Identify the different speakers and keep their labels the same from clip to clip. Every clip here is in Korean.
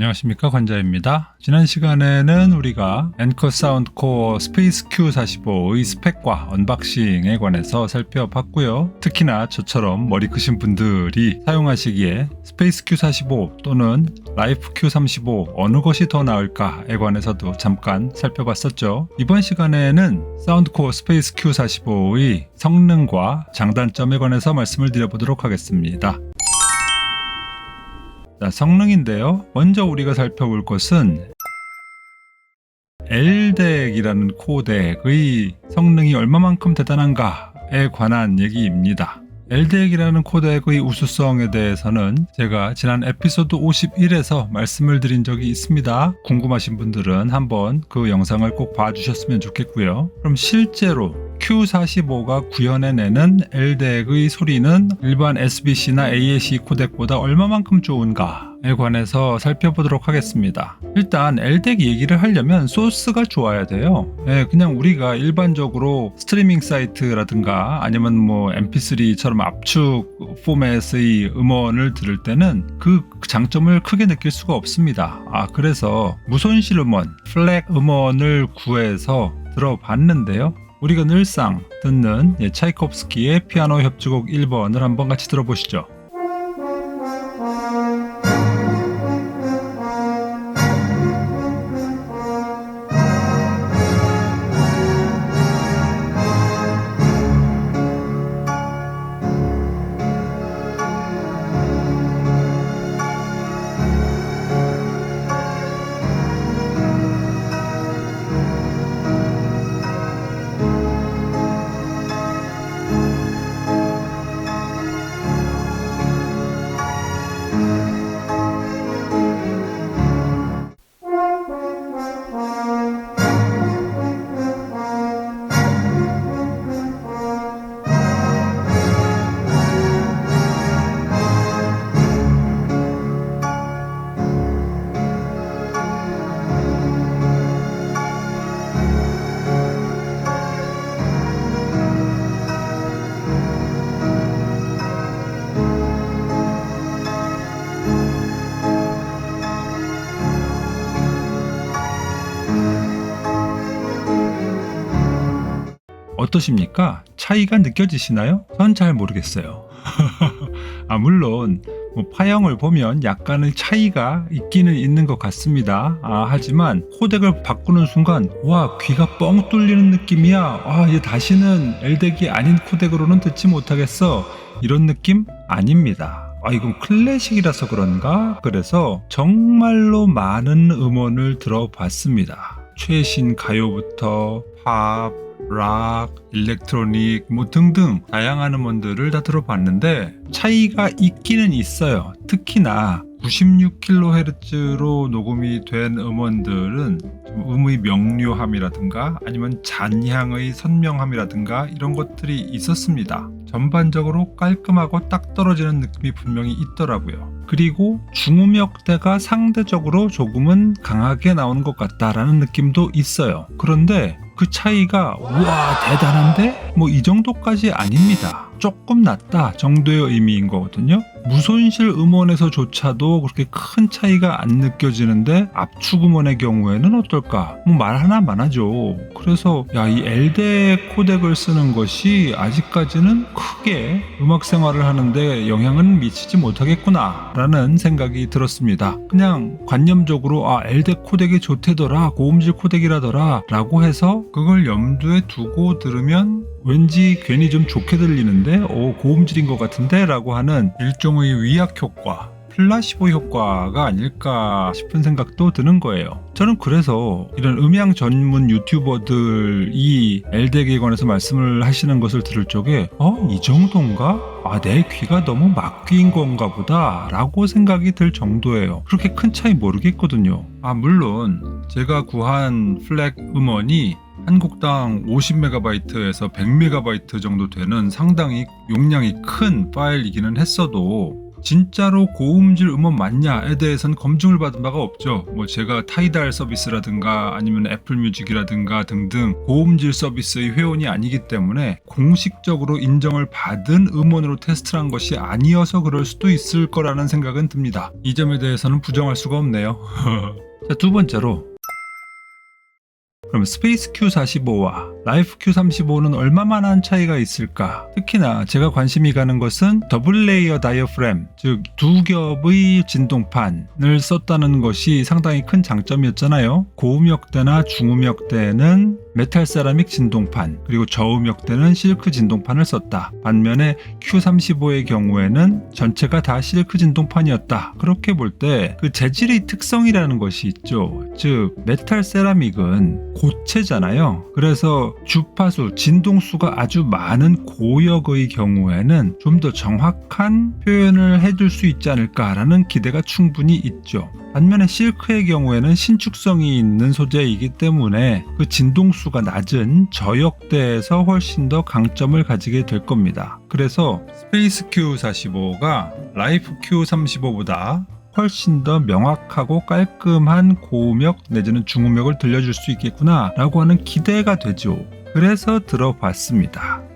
Speaker 1: 안녕하십니까 관자입니다. 지난 시간에는 우리가 앵커 사운드 코어 스페이스 Q45의 스펙과 언박싱에 관해서 살펴봤고요. 특히나 저처럼 머리 크신 분들이 사용하시기에 스페이스 Q45 또는 라이프 Q35 어느 것이 더 나을까에 관해서도 잠깐 살펴봤었죠. 이번 시간에는 사운드 코어 스페이스 Q45의 성능과 장단점에 관해서 말씀을 드려보도록 하겠습니다. 자, 성능인데요. 먼저 우리가 살펴볼 것은 LDEC이라는 코덱의 성능이 얼마만큼 대단한가에 관한 얘기입니다. LDEC이라는 코덱의 우수성에 대해서는 제가 지난 에피소드 51에서 말씀을 드린 적이 있습니다. 궁금하신 분들은 한번 그 영상을 꼭 봐주셨으면 좋겠고요. 그럼 실제로 Q45가 구현해내는 LDEC의 소리는 일반 SBC나 AAC 코덱보다 얼마만큼 좋은가 에 관해서 살펴보도록 하겠습니다. 일단 LDEC 얘기를 하려면 소스가 좋아야 돼요. 예, 그냥 우리가 일반적으로 스트리밍 사이트라든가 아니면 뭐 MP3처럼 압축 포맷의 음원을 들을 때는 그 장점을 크게 느낄 수가 없습니다. 아, 그래서 무손실 음원, 플렉 음원을 구해서 들어봤는데요. 우리가 늘상 듣는 예, 차이콥스키의 피아노 협주곡 1번을 한번 같이 들어보시죠. 어떠십니까? 차이가 느껴지시나요? 전 잘 모르겠어요. 아, 물론, 뭐 파형을 보면 약간의 차이가 있기는 있는 것 같습니다. 아, 하지만 코덱을 바꾸는 순간, 와, 귀가 뻥 뚫리는 느낌이야. 아, 얘 다시는 엘덱이 아닌 코덱으로는 듣지 못하겠어. 이런 느낌? 아닙니다. 아, 이건 클래식이라서 그런가? 그래서 정말로 많은 음원을 들어봤습니다. 최신 가요부터 팝, 락, 일렉트로닉 뭐 등등 다양한 음원들을 다 들어봤는데 차이가 있기는 있어요. 특히나 96kHz로 녹음이 된 음원들은 음의 명료함이라든가 아니면 잔향의 선명함이라든가 이런 것들이 있었습니다. 전반적으로 깔끔하고 딱 떨어지는 느낌이 분명히 있더라고요. 그리고 중음역대가 상대적으로 조금은 강하게 나오는 것 같다라는 느낌도 있어요. 그런데 그 차이가 우와 대단한데 뭐 이 정도까지 아닙니다. 조금 낮다 정도의 의미인 거거든요. 무손실 음원에서조차도 그렇게 큰 차이가 안 느껴지는데 압축 음원의 경우에는 어떨까? 뭐 말 하나 많아죠. 그래서 야이 LDE 코덱을 쓰는 것이 아직까지는 크게 음악 생활을 하는데 영향은 미치지 못하겠구나라는 생각이 들었습니다. 그냥 관념적으로 아 LDE 코덱이 좋대더라 고음질 코덱이라더라라고 해서 그걸 염두에 두고 들으면 왠지 괜히 좀 좋게 들리는데 오 고음질인 것 같은데 라고 하는 일종의 위약 효과 플라시보 효과가 아닐까 싶은 생각도 드는 거예요. 저는 그래서 이런 음향 전문 유튜버들이 엘덱에 관해서 말씀을 하시는 것을 들을 적에 어? 이 정도인가? 아, 내 귀가 너무 막귀인 건가 보다 라고 생각이 들 정도예요. 그렇게 큰 차이 모르겠거든요. 아, 물론 제가 구한 플렉 음원이 한 곡당 50MB에서 100MB 정도 되는 상당히 용량이 큰 파일이기는 했어도 진짜로 고음질 음원 맞냐에 대해서는 검증을 받은 바가 없죠. 뭐 제가 타이달 서비스라든가 아니면 애플 뮤직이라든가 등등 고음질 서비스의 회원이 아니기 때문에 공식적으로 인정을 받은 음원으로 테스트를 한 것이 아니어서 그럴 수도 있을 거라는 생각은 듭니다. 이 점에 대해서는 부정할 수가 없네요. 자, 두 번째로 그럼 스페이스 Q45와 라이프 Q35는 얼마만한 차이가 있을까? 특히나 제가 관심이 가는 것은 더블 레이어 다이어프램, 즉 두 겹의 진동판을 썼다는 것이 상당히 큰 장점이었잖아요. 고음역대나 중음역대는 메탈 세라믹 진동판, 그리고 저음역대는 실크 진동판을 썼다. 반면에 Q35의 경우에는 전체가 다 실크 진동판이었다. 그렇게 볼 때 그 재질의 특성이라는 것이 있죠. 즉 메탈 세라믹은 고체잖아요. 그래서 주파수, 진동수가 아주 많은 고역의 경우에는 좀 더 정확한 표현을 해줄 수 있지 않을까라는 기대가 충분히 있죠. 반면에 실크의 경우에는 신축성이 있는 소재이기 때문에 그 진동수가 낮은 저역대에서 훨씬 더 강점을 가지게 될 겁니다. 그래서 스페이스 Q45가 라이프 Q35보다 훨씬 더 명확하고 깔끔한 고음역 내지는 중음역을 들려줄 수 있겠구나 라고 하는 기대가 되죠. 그래서 들어봤습니다.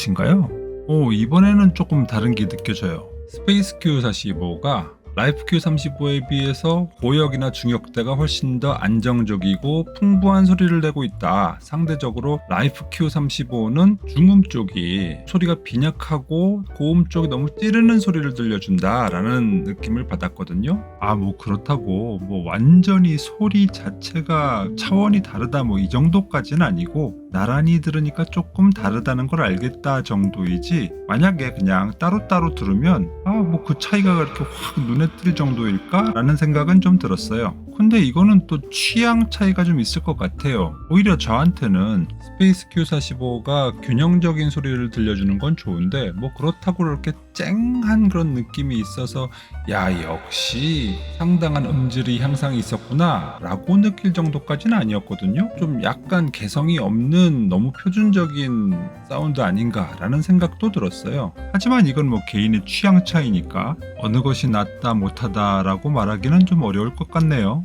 Speaker 1: 어떠신가요? 오, 이번에는 조금 다른 게 느껴져요. 스페이스 Q45가 라이프 Q35에 비해서 고역이나 중역대가 훨씬 더 안정적이고 풍부한 소리를 내고 있다. 상대적으로 라이프 Q35는 중음 쪽이 소리가 빈약하고 고음 쪽이 너무 찌르는 소리를 들려준다라는 느낌을 받았거든요. 아, 뭐 그렇다고 뭐 완전히 소리 자체가 차원이 다르다 뭐 이 정도까지는 아니고 나란히 들으니까 조금 다르다는 걸 알겠다 정도이지 만약에 그냥 따로따로 들으면 아 뭐 그 차이가 그렇게 확 눈에 띌 정도일까? 라는 생각은 좀 들었어요 근데 이거는 또 취향 차이가 좀 있을 것 같아요. 오히려 저한테는 스페이스 Q45가 균형적인 소리를 들려주는 건 좋은데 뭐 그렇다고 그렇게 쨍한 그런 느낌이 있어서 야 역시 상당한 음질의 향상이 있었구나 라고 느낄 정도까지는 아니었거든요. 좀 약간 개성이 없는 너무 표준적인 사운드 아닌가 라는 생각도 들었어요. 하지만 이건 뭐 개인의 취향 차이니까 어느 것이 낫다 못하다 라고 말하기는 좀 어려울 것 같네요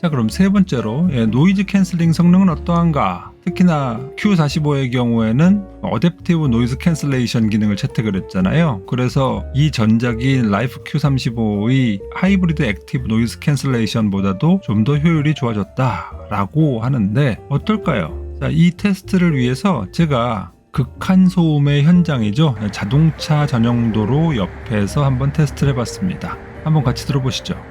Speaker 1: 자 그럼 세 번째로 예, 노이즈 캔슬링 성능은 어떠한가? 특히나 Q45의 경우에는 어댑티브 노이즈 캔슬레이션 기능을 채택을 했잖아요. 그래서 이 전작인 라이프 Q35의 하이브리드 액티브 노이즈 캔슬레이션보다도 좀 더 효율이 좋아졌다 라고 하는데 어떨까요? 자, 이 테스트를 위해서 제가 극한 소음의 현장이죠. 자동차 전용도로 옆에서 한번 테스트를 해봤습니다. 한번 같이 들어보시죠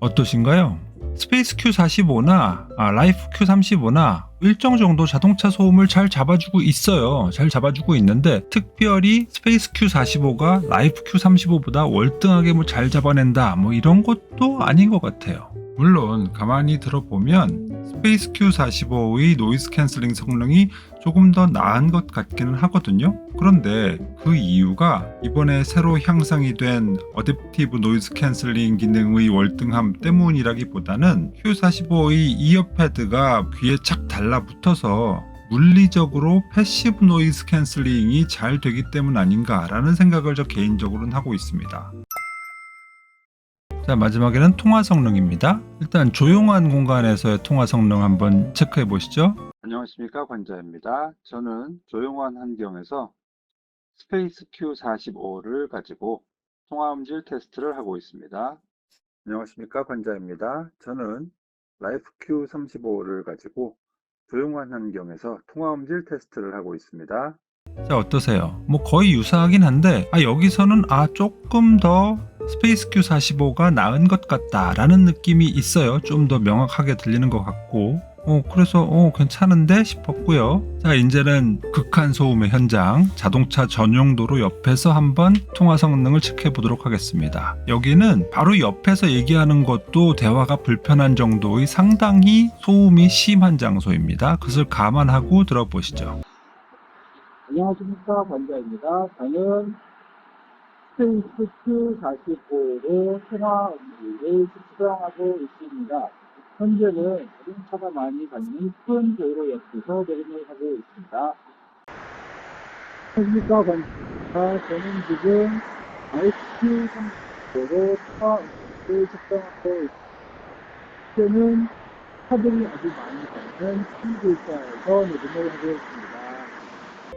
Speaker 1: 어떠신가요? 스페이스 Q45나 아, 라이프 Q35나 일정 정도 자동차 소음을 잘 잡아주고 있어요. 잘 잡아주고 있는데 특별히 스페이스 Q45가 라이프 Q35보다 월등하게 뭐 잘 잡아낸다 뭐 이런 것도 아닌 것 같아요. 물론 가만히 들어보면 스페이스 Q45의 노이즈 캔슬링 성능이 조금 더 나은 것 같기는 하거든요. 그런데 그 이유가 이번에 새로 향상이 된 어댑티브 노이즈 캔슬링 기능의 월등함 때문이라기보다는 Q45의 이어 패드가 귀에 착 달라붙어서 물리적으로 패시브 노이즈 캔슬링이 잘 되기 때문 아닌가라는 생각을 저 개인적으로는 하고 있습니다. 자 마지막에는 통화 성능입니다. 일단 조용한 공간에서의 통화 성능 한번 체크해 보시죠.
Speaker 2: 안녕하십니까 관자입니다. 저는 조용한 환경에서 스페이스 Q45를 가지고 통화음질 테스트를 하고 있습니다. 안녕하십니까 관자입니다. 저는 라이프 Q35를 가지고 조용한 환경에서 통화음질 테스트를 하고 있습니다.
Speaker 1: 자 어떠세요? 뭐 거의 유사하긴 한데 아 여기서는 아 조금 더 스페이스 Q45가 나은 것 같다라는 느낌이 있어요. 좀 더 명확하게 들리는 것 같고 어 그래서 어 괜찮은데 싶었고요. 자 이제는 극한 소음의 현장 자동차 전용 도로 옆에서 한번 통화 성능을 체크해 보도록 하겠습니다. 여기는 바로 옆에서 얘기하는 것도 대화가 불편한 정도의 상당히 소음이 심한 장소입니다. 그것을 감안하고 들어보시죠.
Speaker 2: 안녕하십니까 관자입니다. 저는 스페이스 Q45로 통화음질을 측정하고 있습니다. 현재는 자동차가 많이 가는 큰 도로 옆에서 녹음을 하고 있습니다. 안녕하십니까 관자 저는 지금 IQ30로 통화음질을 측정하고 있습니다. 현재는 차들이 아주 많이 가는 큰 길가에서 녹음을 하고 있습니다.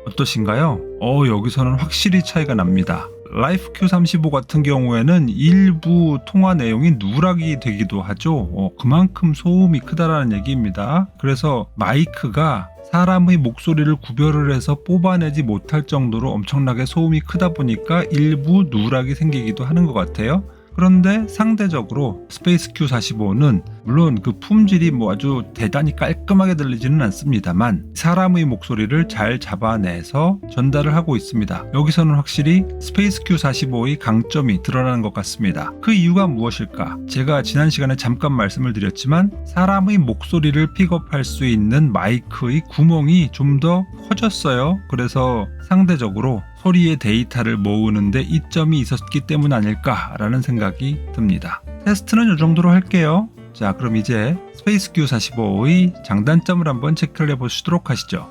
Speaker 1: 어떠신가요? 어, 여기서는 확실히 차이가 납니다. 라이프 Q35 같은 경우에는 일부 통화 내용이 누락이 되기도 하죠. 어, 그만큼 소음이 크다라는 얘기입니다. 그래서 마이크가 사람의 목소리를 구별을 해서 뽑아내지 못할 정도로 엄청나게 소음이 크다 보니까 일부 누락이 생기기도 하는 것 같아요. 그런데 상대적으로 스페이스 Q45는 물론 그 품질이 뭐 아주 대단히 깔끔하게 들리지는 않습니다만 사람의 목소리를 잘 잡아내서 전달을 하고 있습니다. 여기서는 확실히 스페이스 Q45의 강점이 드러나는 것 같습니다. 그 이유가 무엇일까? 제가 지난 시간에 잠깐 말씀을 드렸지만 사람의 목소리를 픽업할 수 있는 마이크의 구멍이 좀 더 커졌어요. 그래서 상대적으로 소리의 데이터를 모으는데 이점이 있었기 때문 아닐까라는 생각이 듭니다. 테스트는 이 정도로 할게요. 자, 그럼 이제 스페이스 Q45의 장단점을 한번 체크를 해보시도록 하시죠.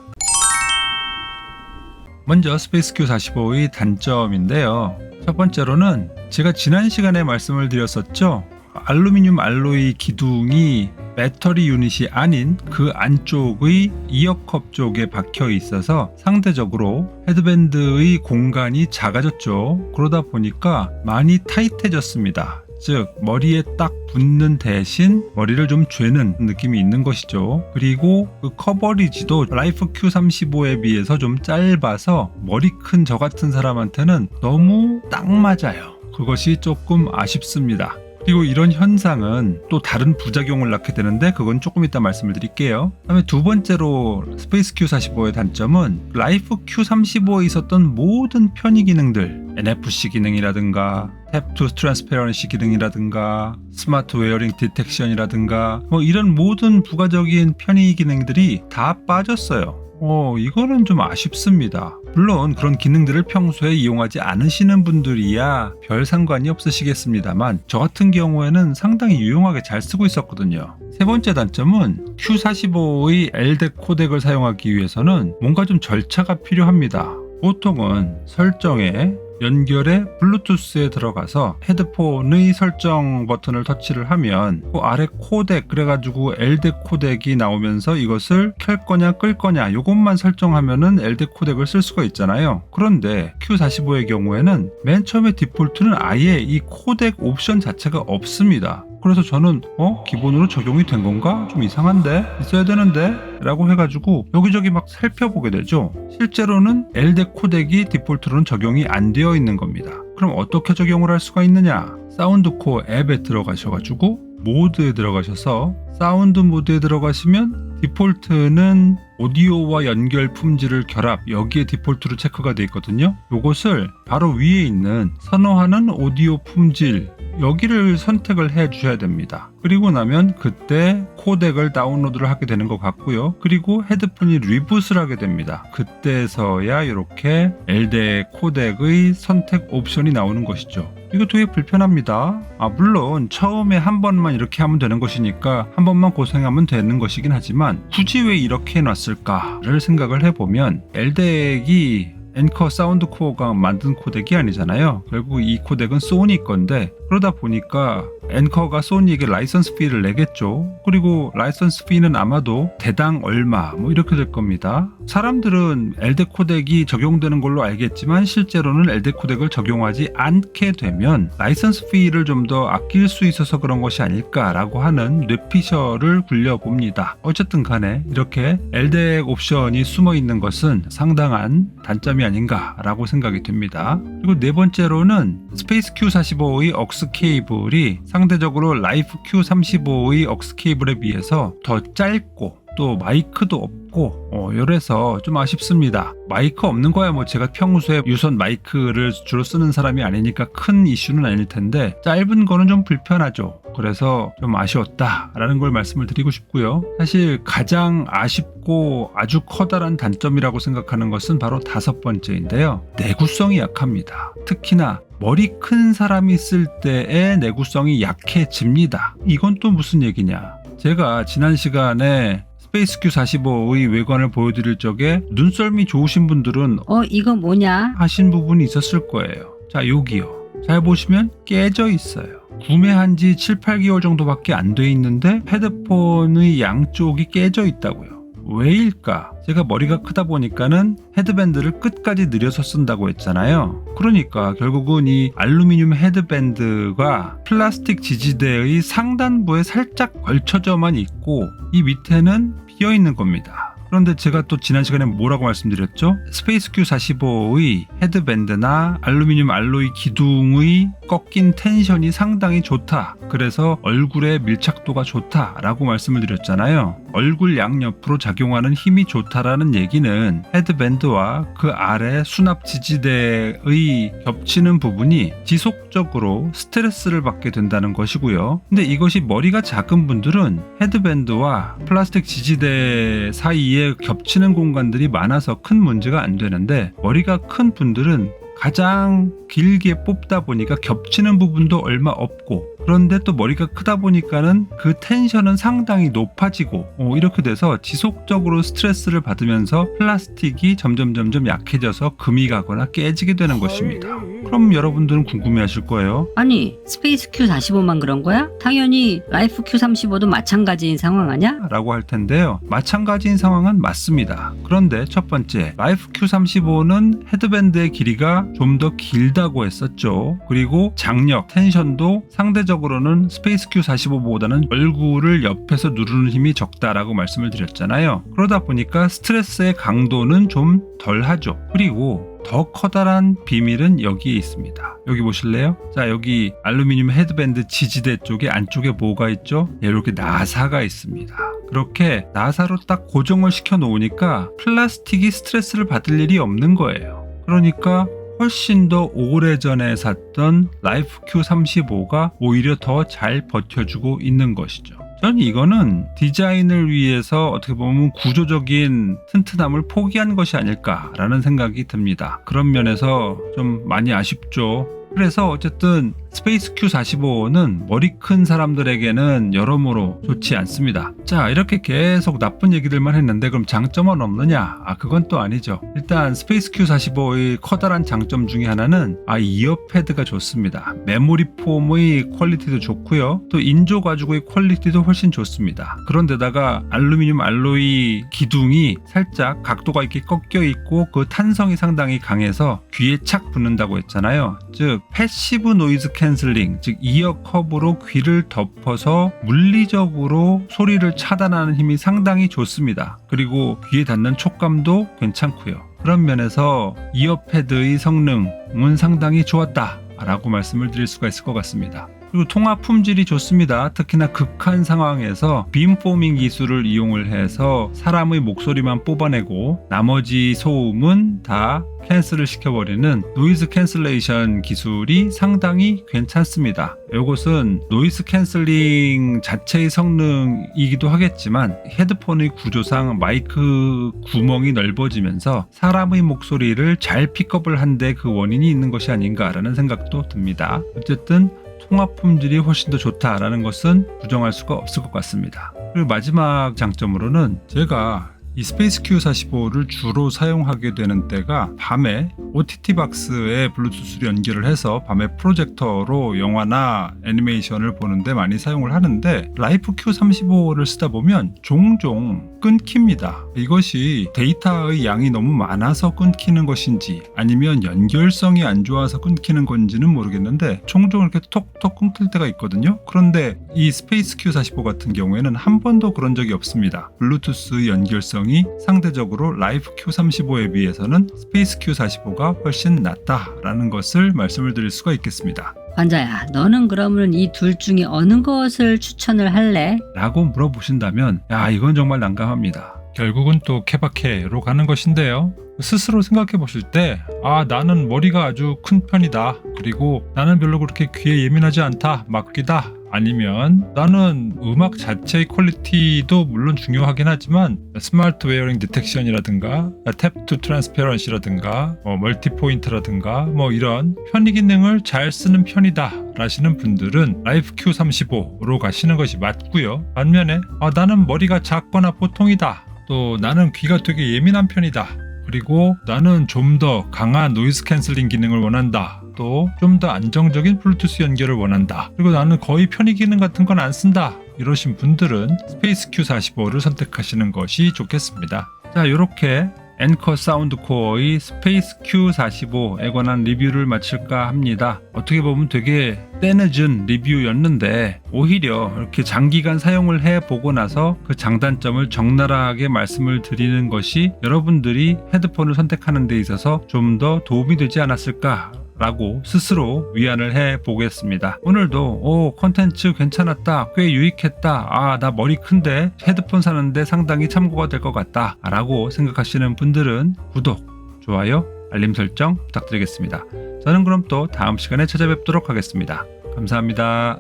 Speaker 1: 먼저 스페이스 Q45의 단점인데요. 첫 번째로는 제가 지난 시간에 말씀을 드렸었죠. 알루미늄 알로이 기둥이 배터리 유닛이 아닌 그 안쪽의 이어컵 쪽에 박혀 있어서 상대적으로 헤드밴드의 공간이 작아졌죠. 그러다 보니까 많이 타이트해졌습니다. 즉 머리에 딱 붙는 대신 머리를 좀 죄는 느낌이 있는 것이죠. 그리고 그 커버리지도 라이프 Q35에 비해서 좀 짧아서 머리 큰 저 같은 사람한테는 너무 딱 맞아요. 그것이 조금 아쉽습니다. 그리고 이런 현상은 또 다른 부작용을 낳게 되는데 그건 조금 이따 말씀을 드릴게요. 그다음에 두 번째로 스페이스 Q45의 단점은 라이프 Q35에 있었던 모든 편의 기능들 NFC 기능이라든가 탭투 트랜스페런시 기능이라든가 스마트 웨어링 디텍션이라든가 뭐 이런 모든 부가적인 편의 기능들이 다 빠졌어요. 어, 이거는 좀 아쉽습니다. 물론 그런 기능들을 평소에 이용하지 않으시는 분들이야 별 상관이 없으시겠습니다만 저 같은 경우에는 상당히 유용하게 잘 쓰고 있었거든요. 세 번째 단점은 Q45의 LDEC 코덱을 사용하기 위해서는 뭔가 좀 절차가 필요합니다. 보통은 설정에 연결에 블루투스에 들어가서 헤드폰의 설정 버튼을 터치를 하면 그 아래 코덱 그래가지고 LDEC 코덱이 나오면서 이것을 켤 거냐 끌 거냐 이것만 설정하면은 LDEC 코덱을 쓸 수가 있잖아요. 그런데 Q45의 경우에는 맨 처음에 디폴트는 아예 이 코덱 옵션 자체가 없습니다. 그래서 저는 어? 기본으로 적용이 된 건가? 좀 이상한데? 있어야 되는데? 라고 해가지고 여기저기 막 살펴보게 되죠. 실제로는 LDEC 코덱이 디폴트로는 적용이 안 되어 있는 겁니다. 그럼 어떻게 적용을 할 수가 있느냐? 사운드코어 앱에 들어가셔가지고 모드에 들어가셔서 사운드 모드에 들어가시면 디폴트는 오디오와 연결 품질을 결합 여기에 디폴트로 체크가 되어 있거든요. 이것을 바로 위에 있는 선호하는 오디오 품질 여기를 선택을 해 주셔야 됩니다. 그리고 나면 그때 코덱을 다운로드를 하게 되는 것 같고요. 그리고 헤드폰이 리부트를 하게 됩니다. 그때서야 이렇게 LDE 코덱의 선택 옵션이 나오는 것이죠. 이거 되게 불편합니다. 아, 물론 처음에 한 번만 이렇게 하면 되는 것이니까 한 번만 고생하면 되는 것이긴 하지만 굳이 왜 이렇게 해놨을까를 생각을 해보면 LDE이 앵커 사운드 코어가 만든 코덱이 아니잖아요. 결국 이 코덱은 소니 건데 그러다 보니까 앵커가 소니에게 라이선스 피를 내겠죠. 그리고 라이선스 피는 아마도 대당 얼마 뭐 이렇게 될 겁니다. 사람들은 LD 코덱이 적용되는 걸로 알겠지만 실제로는 LD 코덱을 적용하지 않게 되면 라이선스 피를 좀 더 아낄 수 있어서 그런 것이 아닐까라고 하는 뇌피셜을 굴려봅니다. 어쨌든 간에 이렇게 LD 옵션이 숨어 있는 것은 상당한 단점이 아닌가라고 생각이 듭니다. 그리고 네 번째로는 스페이스 Q45의 억스 케이블이 상대적으로 라이프 Q35의 억스 케이블에 비해서 더 짧고 또 마이크도 없고 어, 이래서 좀 아쉽습니다. 마이크 없는 거야 뭐 제가 평소에 유선 마이크를 주로 쓰는 사람이 아니니까 큰 이슈는 아닐 텐데 짧은 거는 좀 불편하죠. 그래서 좀 아쉬웠다라는 걸 말씀을 드리고 싶고요. 사실 가장 아쉽고 아주 커다란 단점이라고 생각하는 것은 바로 다섯 번째인데요. 내구성이 약합니다. 특히나 머리 큰 사람이 쓸 때의 내구성이 약해집니다. 이건 또 무슨 얘기냐? 제가 지난 시간에 스페이스 Q45의 외관을 보여드릴 적에 눈썰미 좋으신 분들은
Speaker 3: 어, 이거 뭐냐?
Speaker 1: 하신 부분이 있었을 거예요. 자, 여기요. 잘 보시면 깨져 있어요. 구매한 지 7, 8개월 정도밖에 안 돼 있는데 헤드폰의 양쪽이 깨져 있다고요. 왜일까? 제가 머리가 크다 보니까는 헤드밴드를 끝까지 늘려서 쓴다고 했잖아요. 그러니까 결국은 이 알루미늄 헤드밴드가 플라스틱 지지대의 상단부에 살짝 걸쳐져만 있고 이 밑에는 비어 있는 겁니다. 그런데 제가 또 지난 시간에 뭐라고 말씀드렸죠? 스페이스 Q45의 헤드밴드나 알루미늄 알로이 기둥의 꺾인 텐션이 상당히 좋다. 그래서 얼굴의 밀착도가 좋다라고 말씀을 드렸잖아요. 얼굴 양옆으로 작용하는 힘이 좋다라는 얘기는 헤드밴드와 그 아래 수납 지지대의 겹치는 부분이 지속적으로 스트레스를 받게 된다는 것이고요. 근데 이것이 머리가 작은 분들은 헤드밴드와 플라스틱 지지대 사이에 겹치는 공간들이 많아서 큰 문제가 안 되는데 머리가 큰 분들은 가장 길게 뽑다 보니까 겹치는 부분도 얼마 없고 그런데 또 머리가 크다 보니까는 그 텐션은 상당히 높아지고 어, 이렇게 돼서 지속적으로 스트레스를 받으면서 플라스틱이 점점 점점 약해져서 금이 가거나 깨지게 되는 것입니다. 그럼 여러분들은 궁금해하실 거예요.
Speaker 3: 아니, 스페이스 Q45만 그런 거야? 당연히 라이프 Q35도 마찬가지인 상황 아냐?
Speaker 1: 라고 할 텐데요. 마찬가지인 상황은 맞습니다. 그런데 첫 번째, 라이프 Q35는 헤드밴드의 길이가 좀 더 길다고 했었죠. 그리고 장력, 텐션도 상대적으로는 스페이스 Q45보다는 얼굴을 옆에서 누르는 힘이 적다라고 말씀을 드렸잖아요. 그러다 보니까 스트레스의 강도는 좀 덜하죠. 그리고 더 커다란 비밀은 여기에 있습니다. 여기 보실래요? 자, 여기 알루미늄 헤드밴드 지지대 쪽에 안쪽에 뭐가 있죠? 예, 이렇게 나사가 있습니다. 그렇게 나사로 딱 고정을 시켜 놓으니까 플라스틱이 스트레스를 받을 일이 없는 거예요. 그러니까 훨씬 더 오래전에 샀던 라이프 Q35가 오히려 더 잘 버텨주고 있는 것이죠. 전 이거는 디자인을 위해서 어떻게 보면 구조적인 튼튼함을 포기한 것이 아닐까라는 생각이 듭니다. 그런 면에서 좀 많이 아쉽죠. 그래서 어쨌든 스페이스 Q45는 머리 큰 사람들에게는 여러모로 좋지 않습니다. 자, 이렇게 계속 나쁜 얘기들만 했는데 그럼 장점은 없느냐? 아, 그건 또 아니죠. 일단 스페이스 Q45의 커다란 장점 중에 하나는 아, 이어 패드가 좋습니다. 메모리 폼의 퀄리티도 좋고요. 또 인조 가죽의 퀄리티도 훨씬 좋습니다. 그런데다가 알루미늄 알로이 기둥이 살짝 각도가 이렇게 꺾여 있고 그 탄성이 상당히 강해서 귀에 착 붙는다고 했잖아요. 즉 패시브 노이즈 캔슬링, 즉 이어 컵으로 귀를 덮어서 물리적으로 소리를 차단하는 힘이 상당히 좋습니다. 그리고 귀에 닿는 촉감도 괜찮고요. 그런 면에서 이어패드의 성능은 상당히 좋았다. 라고 말씀을 드릴 수가 있을 것 같습니다. 그리고 통화 품질이 좋습니다. 특히나 극한 상황에서 빔포밍 기술을 이용을 해서 사람의 목소리만 뽑아내고 나머지 소음은 다 캔슬을 시켜버리는 노이즈 캔슬레이션 기술이 상당히 괜찮습니다. 이것은 노이즈 캔슬링 자체의 성능이기도 하겠지만 헤드폰의 구조상 마이크 구멍이 넓어지면서 사람의 목소리를 잘 픽업을 한데 그 원인이 있는 것이 아닌가라는 생각도 듭니다. 어쨌든 통화 품질이 훨씬 더 좋다라는 것은 부정할 수가 없을 것 같습니다. 그리고 마지막 장점으로는 제가 이 스페이스 Q45를 주로 사용하게 되는 때가 밤에 OTT 박스에 블루투스를 연결을 해서 밤에 프로젝터로 영화나 애니메이션을 보는데 많이 사용을 하는데 라이프 Q35를 쓰다 보면 종종 끊깁니다. 이것이 데이터의 양이 너무 많아서 끊기는 것인지 아니면 연결성이 안 좋아서 끊기는 건지는 모르겠는데 종종 이렇게 톡톡 끊길 때가 있거든요. 그런데 이 스페이스 Q45 같은 경우에는 한 번도 그런 적이 없습니다. 블루투스 연결성 이 상대적으로 라이프 Q35에 비해서는 스페이스 Q45가 훨씬 낫다라는 것을 말씀을 드릴 수가 있겠습니다.
Speaker 3: 환자야, 너는 그러면 이 둘 중에 어느 것을 추천을 할래?
Speaker 1: 라고 물어보신다면 야 이건 정말 난감합니다. 결국은 또 케바케로 가는 것인데요. 스스로 생각해 보실 때, 아, 나는 머리가 아주 큰 편이다. 그리고 나는 별로 그렇게 귀에 예민하지 않다. 막귀다. 아니면 나는 음악 자체의 퀄리티도 물론 중요하긴 하지만 스마트 웨어링 디텍션이라든가 탭투 트랜스페런시라든가 뭐 멀티 포인트라든가 뭐 이런 편의 기능을 잘 쓰는 편이다 라시는 분들은 라이프 Q35로 가시는 것이 맞고요. 반면에 아, 나는 머리가 작거나 보통이다. 또 나는 귀가 되게 예민한 편이다. 그리고 나는 좀 더 강한 노이즈 캔슬링 기능을 원한다. 또 좀 더 안정적인 블루투스 연결을 원한다. 그리고 나는 거의 편의 기능 같은 건 안 쓴다. 이러신 분들은 스페이스 Q45를 선택하시는 것이 좋겠습니다. 자, 이렇게 앵커 사운드 코어의 스페이스 Q45에 관한 리뷰를 마칠까 합니다. 어떻게 보면 되게 때늦은 리뷰였는데 오히려 이렇게 장기간 사용을 해 보고 나서 그 장단점을 적나라하게 말씀을 드리는 것이 여러분들이 헤드폰을 선택하는 데 있어서 좀 더 도움이 되지 않았을까 라고 스스로 위안을 해 보겠습니다. 오늘도 오 컨텐츠 괜찮았다 꽤 유익했다 아 나 머리 큰데 헤드폰 사는데 상당히 참고가 될 것 같다 라고 생각하시는 분들은 구독 좋아요 알림 설정 부탁드리겠습니다. 저는 그럼 또 다음 시간에 찾아뵙도록 하겠습니다. 감사합니다.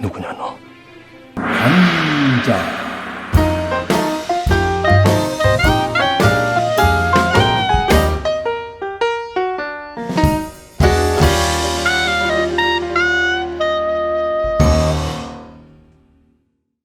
Speaker 4: 누구냐 너?
Speaker 2: 남자